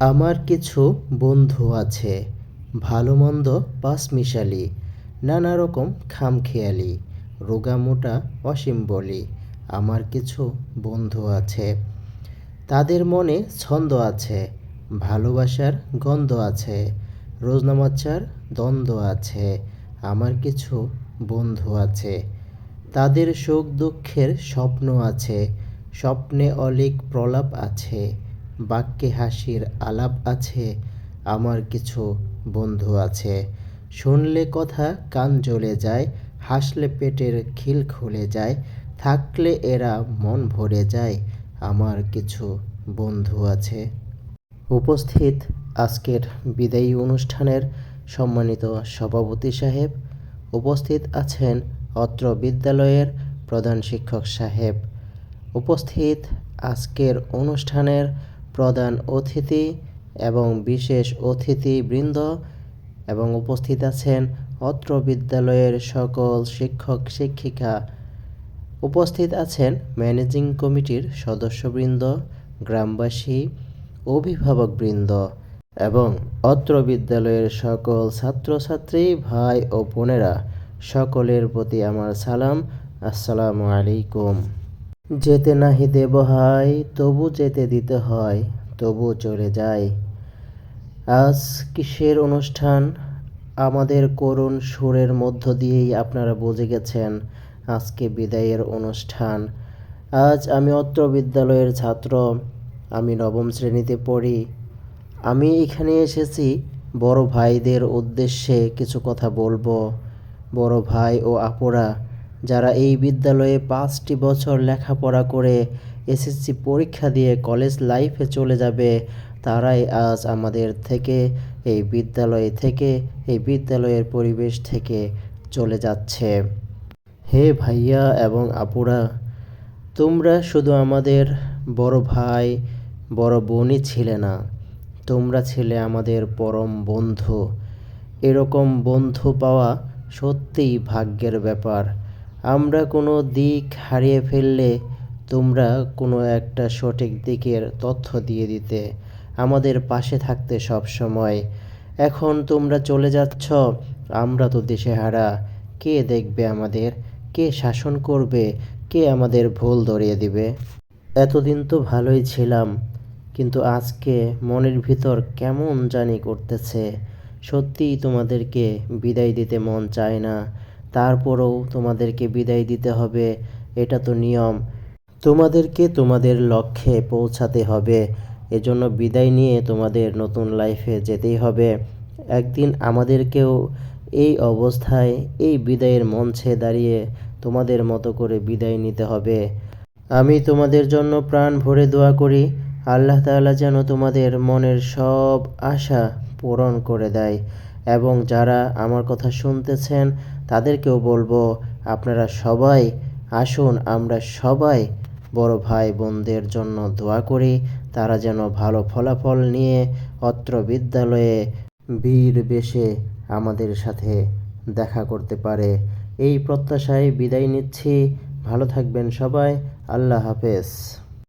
আমার কিছু বন্ধু আছে ভালো মন্দ পাঁচমিশালি নানা রকম খামখেয়ালি, রোগামোটা অসীম বলি, আমার কিছু বন্ধু আছে। তাদের মনে ছন্দ আছে, ভালোবাসার গন্ধ আছে রোজনামাচার দ্বন্দ্ব আছে, আমার কিছু বন্ধু আছে। তাদের সুখ দুঃখের স্বপ্ন আছে, স্বপ্নে অলিক প্রলাপ আছে বাক্যে হাসির আলাপ আছে, আমার কিছু বন্ধু আছে। শুনলে কথা কান জ্বলে যায়, হাসলে পেটের খিল খুলে যায়, থাকলে এরা মন ভরে যায়, আমার কিছু বন্ধু আছে। উপস্থিত আজকের বিদায়ী অনুষ্ঠানের সম্মানিত সভাপতি সাহেব, উপস্থিত আছেন অত্র বিদ্যালয়ের প্রধান শিক্ষক সাহেব। উপস্থিত আজকের অনুষ্ঠানের প্রধান অতিথি এবং বিশেষ অতিথিবৃন্দ এবং উপস্থিত আছেন অত্র বিদ্যালয়ের সকল শিক্ষক, শিক্ষিকা। উপস্থিত আছেন ম্যানেজিং কমিটির সদস্যবৃন্দ, গ্রামবাসী, অভিভাবকবৃন্দ এবং অত্র বিদ্যালয়ের সকল ছাত্রছাত্রী, ভাই ও বোনেরা। সকলের প্রতি আমার সালাম। আসসালামু আলাইকুম। যেতে নাহি দেব হাই তবু যেতে দিতে হয়, তবু চলে যায় আজ কিসের অনুষ্ঠান? আমাদের করুণ সুরের মধ্য দিয়েই আপনারা বুঝে গেছেন আজকে বিদায়ের অনুষ্ঠান। আজ আমি অত্র বিদ্যালয়ের ছাত্র, আমি নবম শ্রেণীতে পড়ি। আমি এখানে এসেছি বড় ভাইদের উদ্দেশ্যে কিছু কথা বলব। বড় ভাই ও আপুরা যারা এই বিদ্যালয়ে পাঁচটি বছর লেখাপড়া করে এসএসসি পরীক্ষা দিয়ে কলেজ লাইফে চলে যাবে, তারাই আজ আমাদের থেকে, এই বিদ্যালয় থেকে, এই বিদ্যালয়ের পরিবেশ থেকে চলে যাচ্ছে। হে ভাইয়া এবং আপুরা, তোমরা শুধু আমাদের বড় ভাই, বড় বোনই ছিলে না, তোমরা ছিলে আমাদের পরম বন্ধু। এরকম বন্ধু পাওয়া সত্যিই ভাগ্যের ব্যাপার। আমরা কোনো দিক হারিয়ে ফেললে তোমরা কোনো একটা সঠিক দিকের তথ্য দিয়ে দিতে, আমাদের পাশে থাকতে সব সময়। এখন তোমরা চলে যাচ্ছ, আমরা তো দিশেহারা কে দেখবে আমাদের? কে শাসন করবে? কে আমাদের ভুল ধরিয়ে দিবে? এতদিন তো ভালোই ছিলাম, কিন্তু আজকে মনের ভিতর কেমন জানি করতেছে। সত্যিই তোমাদেরকে বিদায় দিতে মন চায় না। তারপরেও তোমাদেরকে বিদায় দিতে হবে, এটা তো নিয়ম। তোমাদেরকে তোমাদের লক্ষ্যে পৌঁছাতে হবে। এজন্য বিদায় নিয়ে তোমাদের নতুন লাইফে যেতেই হবে। একদিন আমাদেরকেও এই অবস্থায়, এই বিদায়ের মঞ্চে দাঁড়িয়ে তোমাদের মতো করে বিদায় নিতে হবে। আমি তোমাদের জন্য প্রাণ ভরে দোয়া করি। আল্লাহ তাআলা যেন তোমাদের মনের সব আশা পূরণ করে দেয়। এবং যারা আমার কথা শুনতেছেন, তাদেরকেও বলব, আপনারা সবাই আসুন, আমরা সবাই বড় ভাই বোনদের জন্য দোয়া করি। তারা যেন ভালো ফলাফল নিয়ে অত্র বিদ্যালয়ে বীর বেশে আমাদের সাথে দেখা করতে পারে। এই প্রত্যাশায় বিদায় নিচ্ছি। ভালো থাকবেন সবাই। আল্লাহ হাফেজ।